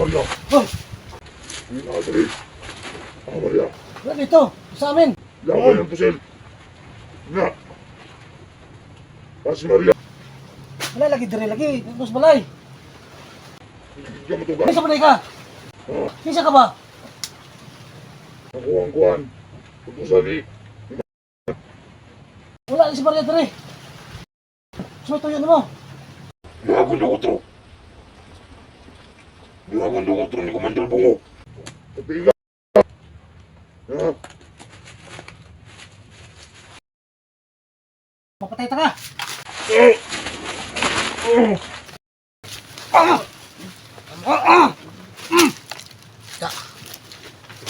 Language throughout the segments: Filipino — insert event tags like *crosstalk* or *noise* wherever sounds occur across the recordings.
Maria. Oh, Hindi na dali. Ah, wala dito. Sa amin. Laban ng pusil. Nga. Ah, si Maria. Wala lagi dire lagi. Mas balay. Hindi. Kinsa balay ka? Ah, Kinsa ka ba? ako ang kuhan. Putusan ni. Wala si Maria dire. Sumay tuyo mo. Luhagon na utro. Luhagon na utro ni Commander Bungo. Patiga. Ha? Papatay ta ka. Eh! Oh!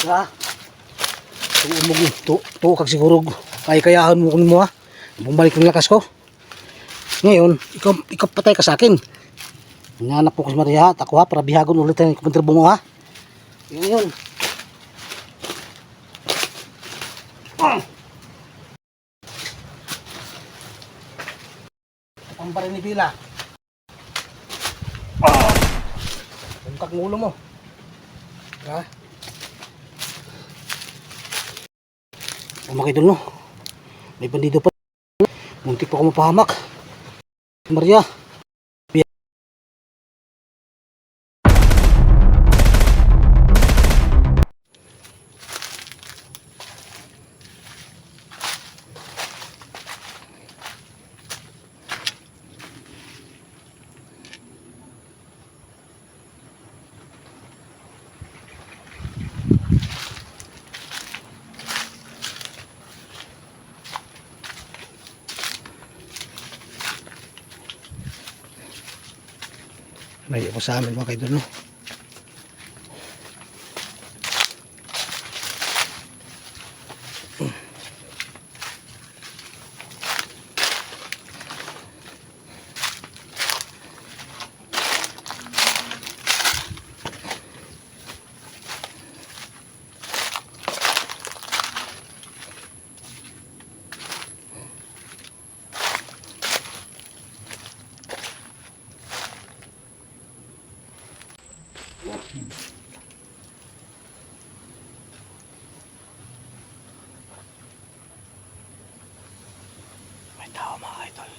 Ha? Tuon mo to, to kag siguro kay kayahan mo kun mo ha. Bumalik ng lakas ko. Ngayon, ikaw ikaw patay ka sa akin. Nanap ko si Maria, at ha, para bihagon ulit ang kumentre mo ha. Yun yun. Ang baril ni Bila. Tungkak ng ulo mo. Ha? Mga idol no. May bandido pa. Muntik pa ako mapahamak. Maria. May ako sa amin mga idol no. May tao mga idol.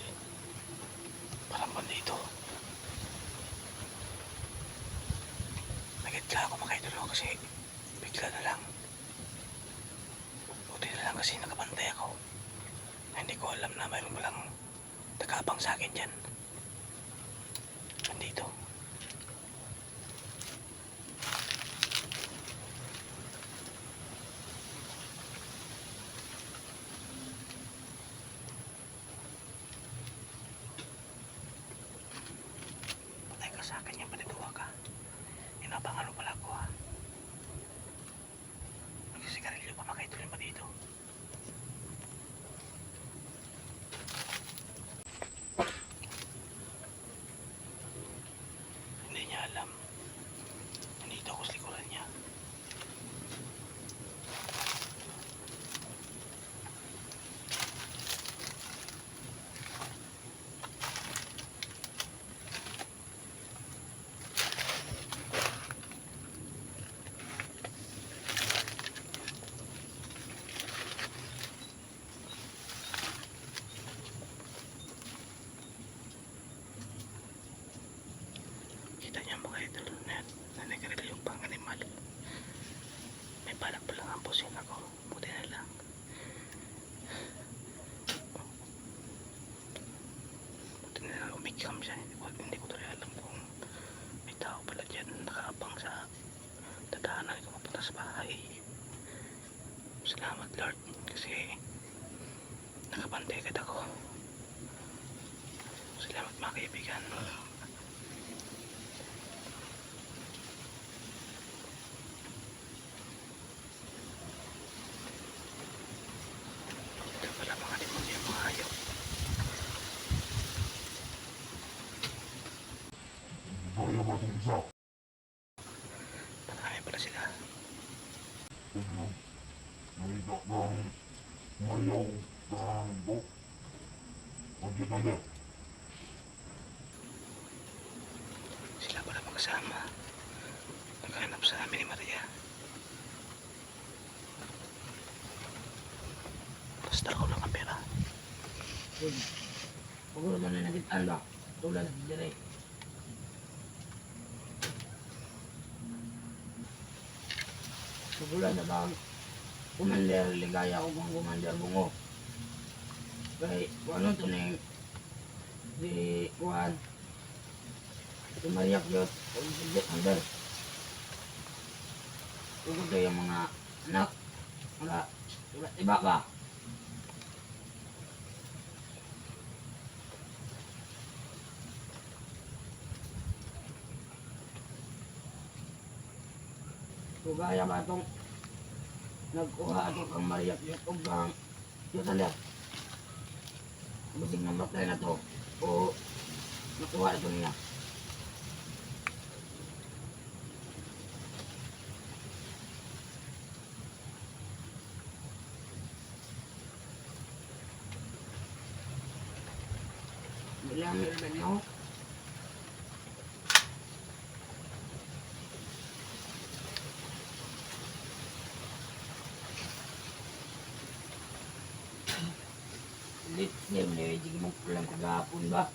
Parang bandido. Nagitla ako mga idol no, kasi bigla na lang. Buti na lang kasi nakabantay ako. Hindi ko alam na mayroon palang tagapang sa akin dyan. Bandito. Patay ka sa akin yung panituwa ka. Inabangan mo pala ako ha. Magsisigarilyo pa makaituloy pa dito. Hindi niya alam. Nandito ako sa likuran niya. Kita niya mga idol na nanagaril yung pang animal. May balak pa lang ang pusin ako. Buti na lang. Buti na lang umikam siya. Hindi ko, hindi ko tuloy alam kung may tao pala dyan nakaabang sa tadaanan ko mapunta sa bahay. Salamat Lord kasi nakabantay agad ako. Salamat mga kaibigan. Tignan. Nakita kang mayaw kang bok. Andiyan na na. Sila pala magsama. Naghanap sa amin ni Maria. Basta ako lang ang pera. Huwag mo naman na naging alba. Tulad, dire. Paguro na ba ang Commander Ligaya o kung Commander Bungo? Kay, kung ano to na di si Maria Piot, o si Jet Under. Tugod kayo yung mga anak, iba't iba ba? Kugaya ba itong nagkuha ito kang Piot o kang Jet Under? Busing namatay na to o nakuha ito niya. Bilang ilmen mo. Niya, may mo pulang kagapon ba?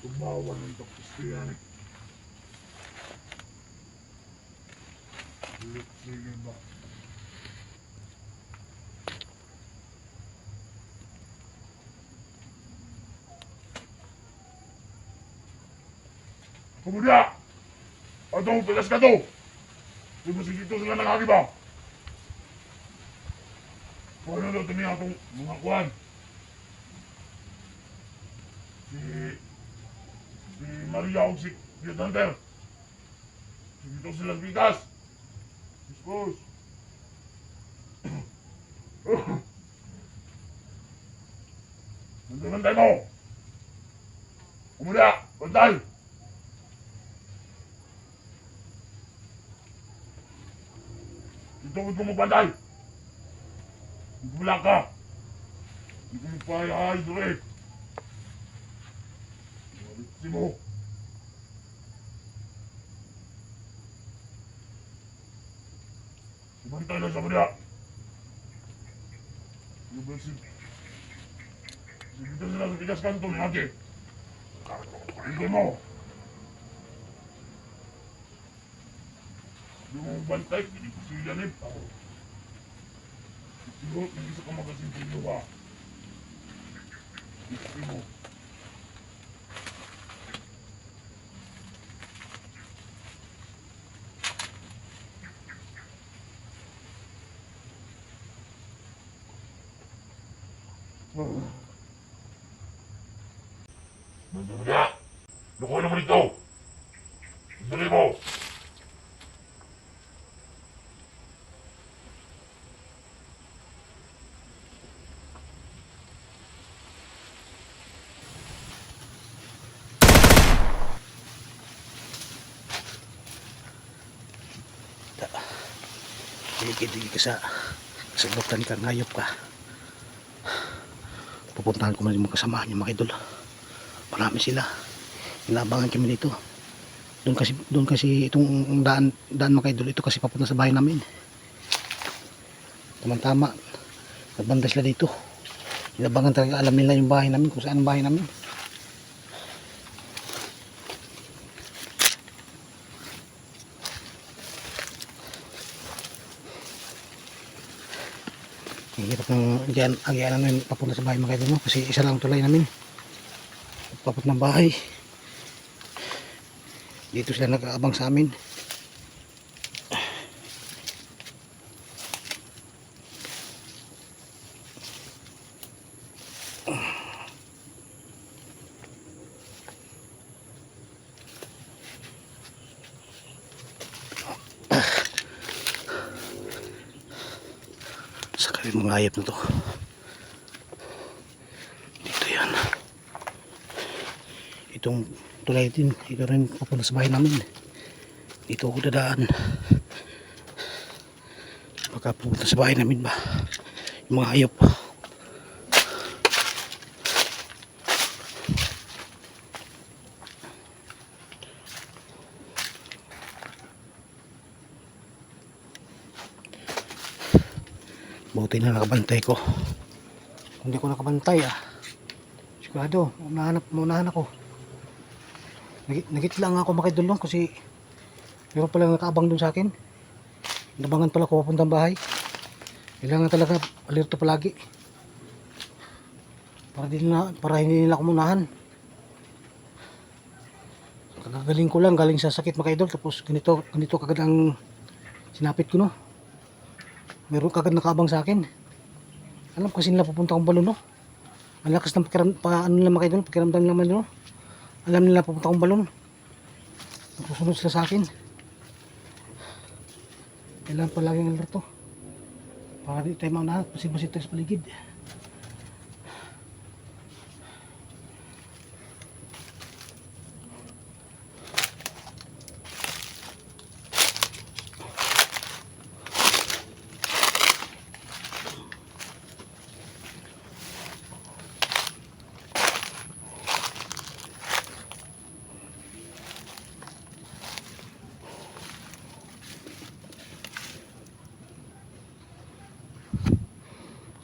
Tumawa ng tapos ko yan sige ba? Kemudian, atau pegas ka to. Di ba sige ito sila nakakiba? Kung ano daw ito niya itong mga kuhan. Si si Maria o si Pietranter. Dito sila sa bigas. Dispos. Nandun mo. Umula. Ito huwag ko magbantay. Wala ka. Hindi ko magpahay doon eh. Malitsi mo. Ibantay lang sa mga. Ano ba si... Dito sila sa tigas kanto, lagi. Hindi mo. Hindi mo bantay, hindi ko siya yan eh. Siguro, hindi sa kamagasin sa'yo ba? Hindi mo. Mandala! Lukoy naman ito! Dali mo! Dili ka sa sagutan ka, ngayop ka. Pupuntahan ko man yung mga kasamahan yung mga idol. Marami sila. Inabangan kami dito. Doon kasi doon kasi itong daan daan mga idol ito kasi papunta sa bahay namin. Tama-tama. Nagbanda sila dito. Inabangan talaga alam nila yung bahay namin kung saan ang bahay namin. Ang hirap ng dyan, agyan namin papunta sa bahay mga kaibigan mo kasi isa lang ang tulay namin. Papunta ng bahay. Dito sila nag-aabang sa amin. sa kami mga hayop na to dito yan. Itong tulay din ito rin papunta sa bahay namin. Dito ako dadaan. Baka pupunta sa bahay namin ba? Yung mga hayop buti na nakabantay ko hindi ko nakabantay ah Sigurado, unahan, unahan ako. Nagit, lang ako makidulong kasi meron pala nakaabang dun sa akin. Nabangan pala ko papuntang bahay. Kailangan talaga alerto palagi. Para, di na, para hindi nila ako munahan. Kagagaling ko lang, galing sa sakit mga. Tapos ganito, ganito kagad ang sinapit ko no. Meron kagad nakaabang sa akin. Alam kasi nila pupunta akong balon no. Ang lakas ng pakiram, pa, ano nila mga idol, pakiramdam naman no. Alam nila pupunta akong balon. Nagsusunod sila sa akin. Kailangan palaging alerto. Para di tayo maunahan, pasin-pasin tayo sa paligid.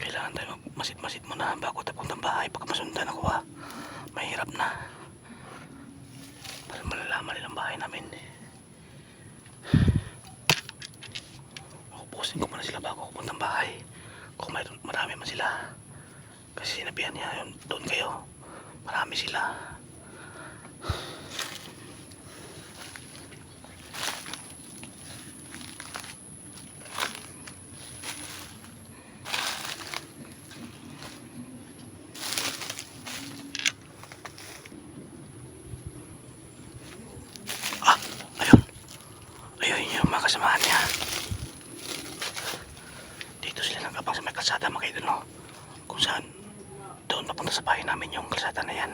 Kailangan tayo muna bago tayo puntang bahay. Pagka masundan ako ha, mahirap na. Para malalaman nilang bahay namin. Upusin ko muna sila bago ako puntang bahay. Kung may, marami man sila. Kasi sinabihan niya yun, doon kayo. Marami sila. Ah, ayun. Ayun yung mga kasamahan niya. Dito sila nagkabang sa may kalsada mga idol, no? Kung saan doon papunta sa bahay namin yung kalsada na yan.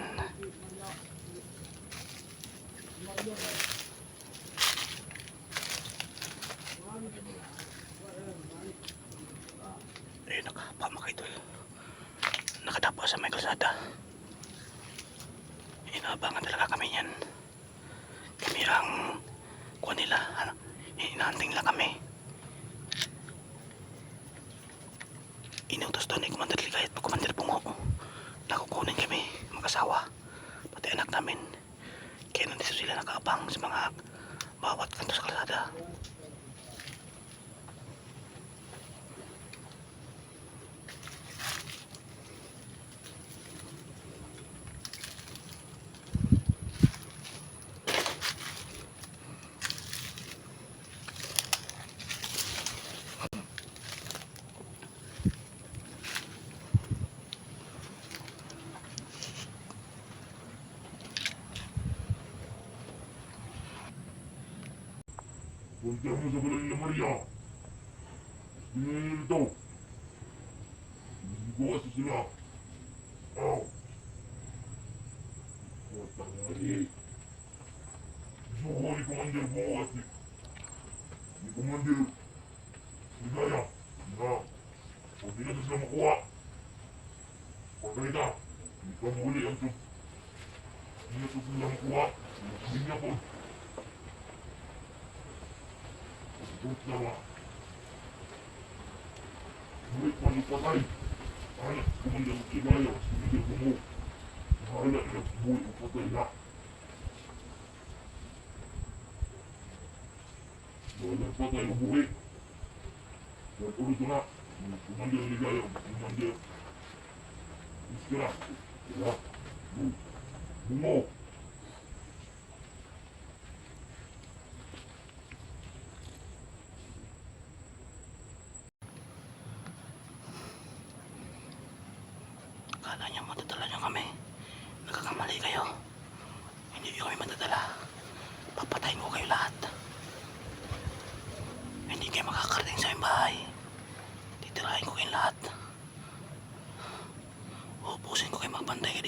Ayun, nakahapa mga idol. Nakadapa sa may kalsada. Inaabangan talaga kami yan kami ang kuha nila. Ano, hinahunting nila kami. Inutos doon ni Commander Ligayat at Commander Bungo. Na kukunin kami mag-asawa. Pati anak namin. Kaya nandito sila nakaabang sa mga bawat kanto sa kalsada Punta mo sa balay ni Maria. Tingnan ito. Hindi ko kasi sila. Aw. Puta nga eh. Gusto ko ni Commander Bukas ni. どうも。う一にい。もう、れ。もう一な。どう、もうえ。やっとるとな。もう、でいよ。で、ほら、もう、もう。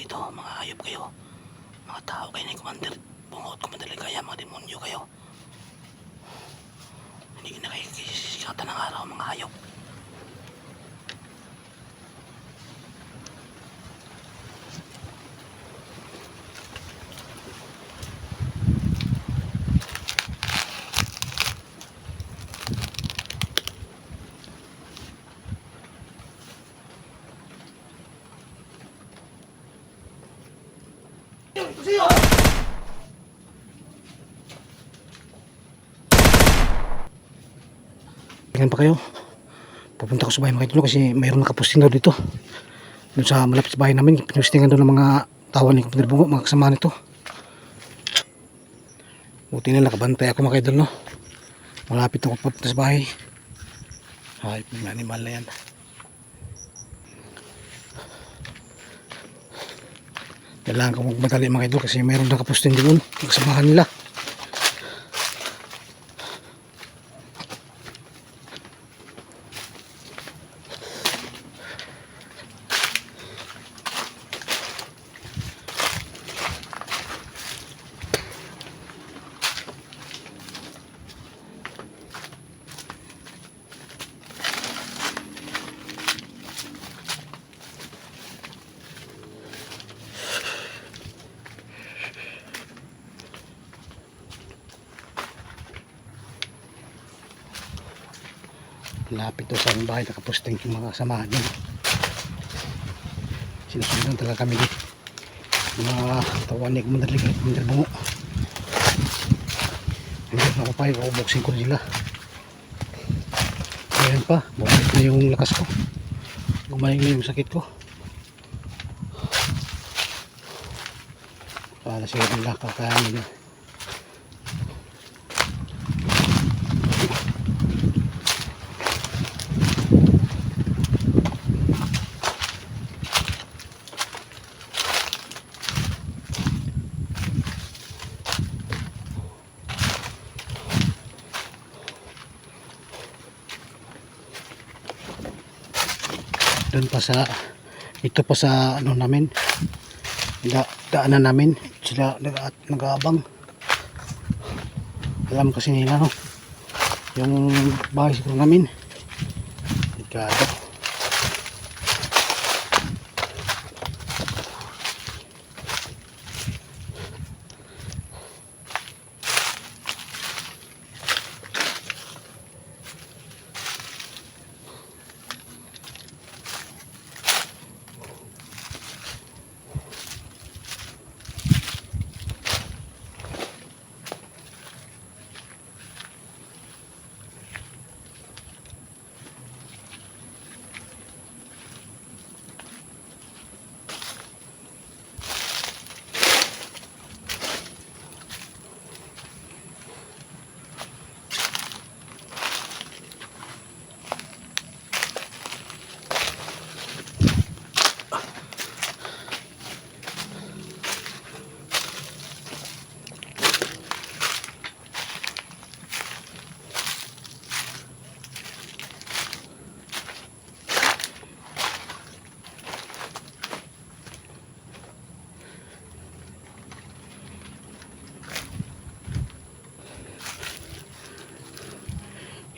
Dito. Mga hayop kayo. Mga tao kayo ni Commander Bungot, Commander Ligaya, mga demonyo kayo. Hindi na kayo kisisikatan ng araw, mga hayop. Tingnan pa kayo. Pupunta ko sa bahay mga idol kasi mayroon nakapusting daw dito. Doon sa malapit sa bahay namin, pinustingan doon ng mga tawan ni Kapatid Bungo, mga kasama nito. Buti na nakabantay ako mga idol, no? Malapit ako papunta sa bahay. Ay, mga animal na yan. Kailangan ko magmadali mga idol kasi mayroon nakapusting doon, kasamahan nila. Lapit to sa bahay, nakapusting yung mga kasamahan niya. Sinusundan talaga kami dito. Yung mga tawanig mandalig mandalbungo. Hindi ako pa, ubuksin ko nila. Ayan pa, bumalik na yung lakas ko. Gumaling na yung sakit ko. Para sila nila kakayanin nila. Pa sa ito pa sa ano namin da, daanan namin sila nag, nag-aabang. Alam kasi nila no? Yung bahay siguro namin. Delikado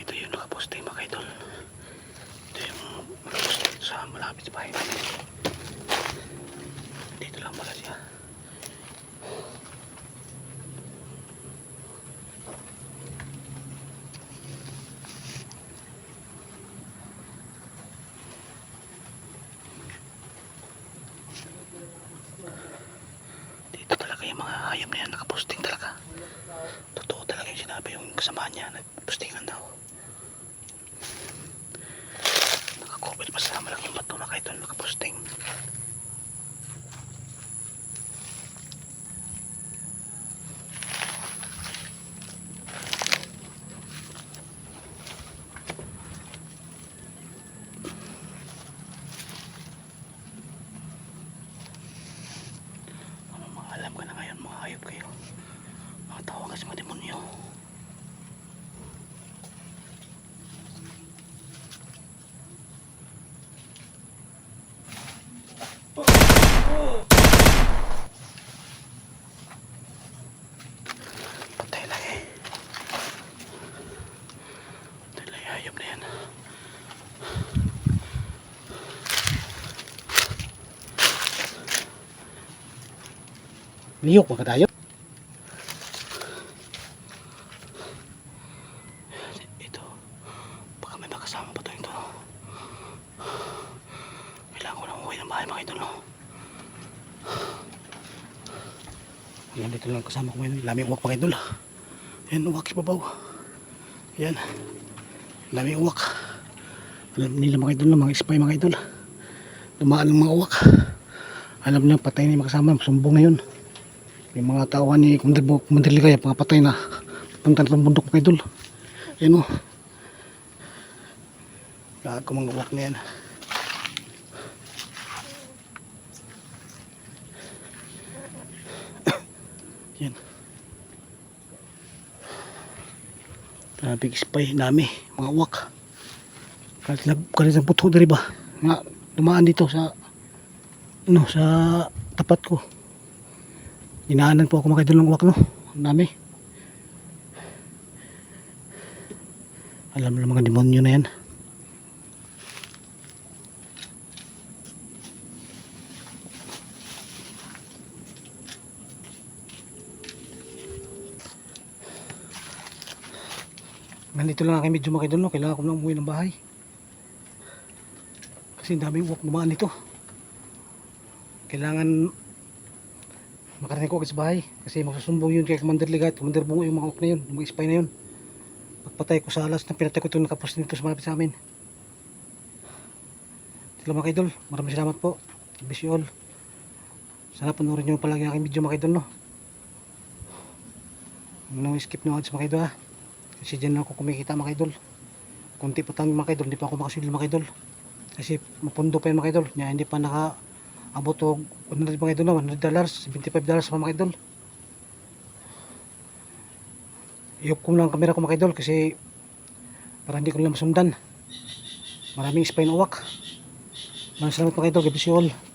ito yung nakaposte mga idol ito yung nakaposte dito sa malapit sa bahay namin dito lang pala siya dito talaga yung mga hayop na yan nakaposting talaga. Totoo talaga yung sinabi yung kasama niya nagpostingan daw. Nakakopit pa sa malaking bato na kahit doon nakaposting ano mga alam ka na ngayon mga hayop kayo mga tawag kasi mga demonyo Patay lang eh. Patay lang yung hayop na yan. Liyok mga tayo. Ito. Baka may makasama pa to ito. Kailangan ko na umuwi ng bahay mga idol. No? Nandito lang kasama ko ngayon. Laming uwak mga idol. Yan, uwak sa babaw. Yan. Laming uwak. Alam nila mga idol mga spy mga idol. Dumaan ng mga uwak. Alam nila patay na yung mga kasama. Sumbong na yun. Yung mga tauhan ni Commander, Bo- Commander Ligaya, mga patay na. Punta na ng bundok mga idol. Yan o. Lahat ko mga uwak na yan. *coughs* Yan. Traffic spy nami, mga uwak. Kahit lag, kahit ang puto dari ba? Nga, dumaan dito sa, ano, sa tapat ko. Inaanan po ako makidol ng uwak, no? Nami. Alam ng mga demonyo na yan. Nandito lang kami medyo makidol, no? Kailangan ko lang umuwi ng bahay. Kasi ang daming uwak dumaan dito. Kailangan makarating ko agad sa bahay. Kasi magsusumbong yun kay Commander Ligat, Commander Bungo, yung mga uwak na yun, mga spy na yun. Pagpatay ko sa alas na pinatay ko ito nakapos dito sa malapit sa amin. Sila mga idol, maraming salamat po. Bless you all. Sana panoorin nyo palagi aking video mga idol, no? No skip no ads mga idol, ha? Kasi dyan ako kumikita mga idol. Kunti pa tayo mga idol, hindi pa ako makasilil mga idol. Kasi mapundo pa yun mga idol. Hindi pa naka abot o 100 mga idol na, 100 dollars, 75 dollars mga idol. Iyop ko lang ang camera ko mga idol kasi para hindi ko lang masundan. Maraming spine uwak. Maraming salamat mga idol. Bless you all.